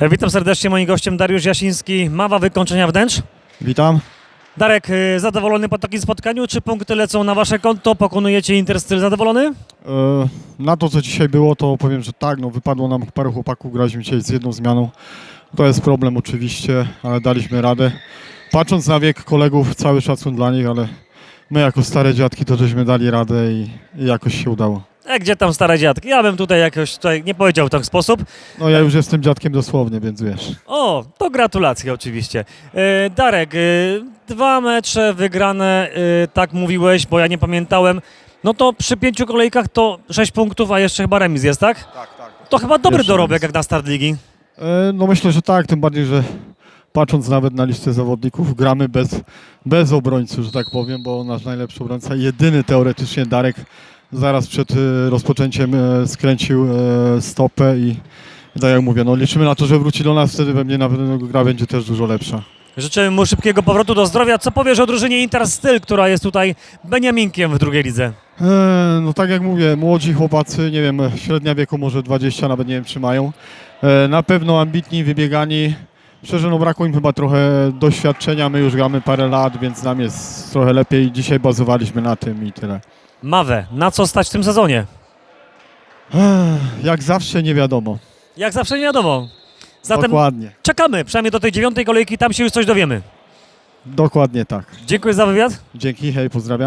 E, Witam serdecznie, moim gościem Dariusz Jasiński, Mawa Wykończenia Wnętrz. Witam. Darek, y, zadowolony po takim spotkaniu? Czy punkty lecą na wasze konto? Pokonujecie Interstyl zadowolony? E, Na to, co dzisiaj było, to powiem, że tak, no wypadło nam parę chłopaków, graliśmy dzisiaj z jedną zmianą. To jest problem oczywiście, ale daliśmy radę. Patrząc na wiek kolegów, cały szacun dla nich, ale my jako stare dziadki to żeśmy dali radę i, i jakoś się udało. E, gdzie tam stare dziadki? Ja bym tutaj jakoś tutaj nie powiedział w ten sposób. No ja już jestem dziadkiem dosłownie, więc wiesz. O, to gratulacje oczywiście. E, Darek, y, dwa mecze wygrane, y, tak mówiłeś, bo ja nie pamiętałem. No to przy pięciu kolejkach to sześć punktów, a jeszcze chyba remis jest, tak? Tak, tak. To chyba dobry Jeszcze dorobek remis. jak na start ligi. E, No myślę, że tak, tym bardziej, że patrząc nawet na listę zawodników, gramy bez, bez obrońców, że tak powiem, bo nasz najlepszy obrońca, jedyny teoretycznie Darek, zaraz przed e, rozpoczęciem e, skręcił e, stopę i i tak jak mówię, no liczymy na to, że wróci do nas, wtedy pewnie na pewno gra będzie też dużo lepsza. Życzymy mu szybkiego powrotu do zdrowia. Co powiesz o drużynie Interstyl, która jest tutaj Beniaminkiem w drugiej lidze? E, No tak jak mówię, młodzi chłopacy, nie wiem, średnia wieku może 20, nawet nie wiem czy mają. E, Na pewno ambitni, wybiegani. Szczerze, no brakło im chyba trochę doświadczenia, my już gramy parę lat, więc nam jest trochę lepiej. Dzisiaj bazowaliśmy na tym i tyle. Mawę, na co stać w tym sezonie? Ech, Jak zawsze nie wiadomo. Jak zawsze nie wiadomo. Zatem Dokładnie. czekamy, przynajmniej do tej dziewiątej kolejki, tam się już coś dowiemy. Dokładnie tak. Dziękuję za wywiad. Dzięki, hej, pozdrawiam.